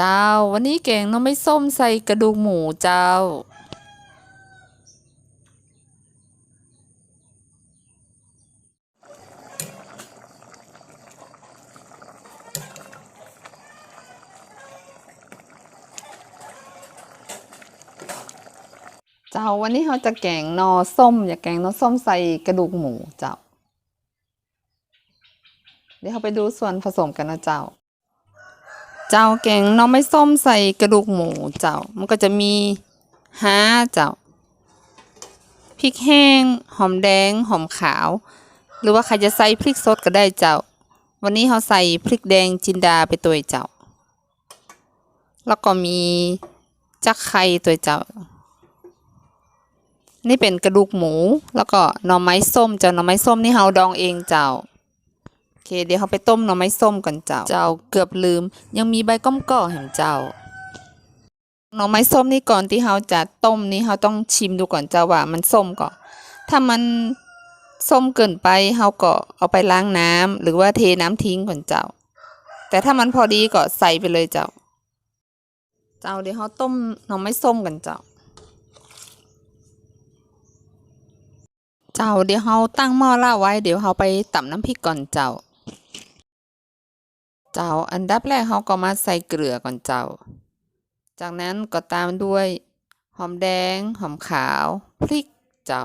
เจ้า วันนี้แกงน้ำไม่ส้มใส่กระดูกหมูเจ้า เจ้าวันนี้เราจะแกงนอส้ม อย่าแกงนอส้มใส่กระดูกหมูเจ้า เดี๋ยวเราไปดูส่วนผสมกันนะเจ้า เจ้าแกงน้องไม่ส้มใส่กระดูกหมูเจ้า มันก็จะมีห้าเจ้าพริกแห้ง หอมแดง หอมขาว หรือว่าใครจะใส่พริกสดก็ได้เจ้า วันนี้เราใส่พริกแดงจินดาไปตัวเจ้า แล้วก็มีจักไข่ตัวเจ้า นี่เป็นกระดูกหมู แล้วก็หน่อไม้ส้มเจ้าหน่อไม้ส้มนี่เราดองเองเจ้า เคเดี๋ยวเราไปต้มหน่อไม้ส้มก่อนเจ้า เจ้าเกือบลืม ยังมีใบก้อมก่อแห่งเจ้าหน่อไม้ส้มนี่ก่อนที่เราจะต้มนี่เราต้องชิมดูก่อนเจ้าว่ามันส้มก่อนถ้ามันส้มเกินไปเราก็เอาไปล้างน้ำหรือว่าเทน้ำทิ้งก่อนเจ้า แต่ถ้ามันพอดีก็ใส่ไปเลยเจ้า เจ้าเดี๋ยวเราต้มหน่อไม้ส้มกันเจ้า เจ้าเดี๋ยวเราตั้งหม้อล่าไว้เดี๋ยวเราไปตำน้ำพริกก่อนเจ้า เจ้าอันดับแรกเราก็มาใส่เกลือก่อนเจ้า จากนั้นก็ตามด้วยหอมแดง หอมขาว พริกเจ้า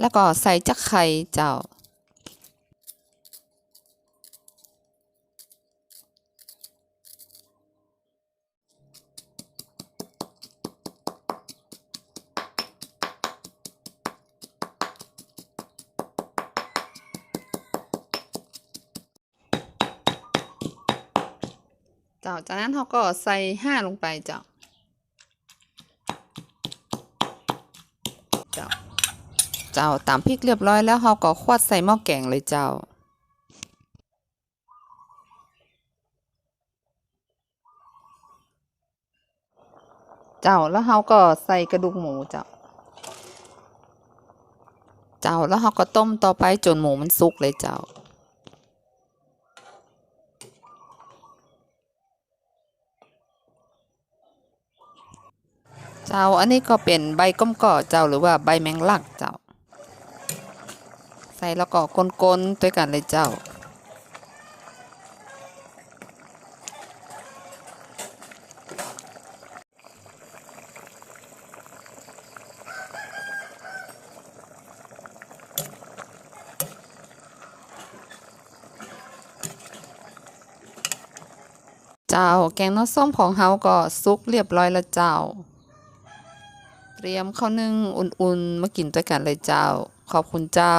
แล้วก็ใส่จักไข่เจ้า เจ้า จากนั้นเขาก็ใส่ห้าลงไปเจ้า เจ้า เจ้าตามพริกเรียบร้อยแล้วเขาก็ควดใส่หม้อแกงเลยเจ้าเจ้าแล้วเขาก็ใส่กระดูกหมูเจ้า เจ้าแล้วเขาก็ต้มต่อไปจนหมูมันสุกเลยเจ้า เจ้าอันนี้ก็เป็นใบก้มก่อเจ้าหรือว่าใบแมงลักเจ้า ใส่แล้วก็กลนๆด้วยกันเลยเจ้าเจ้าแกงน้ำส้มของเฮาก็สุกเรียบร้อยแล้วเจ้า เตรียมข้าวนึ่งอุ่นๆมากินด้วยกันเลยเจ้า ขอบคุณเจ้า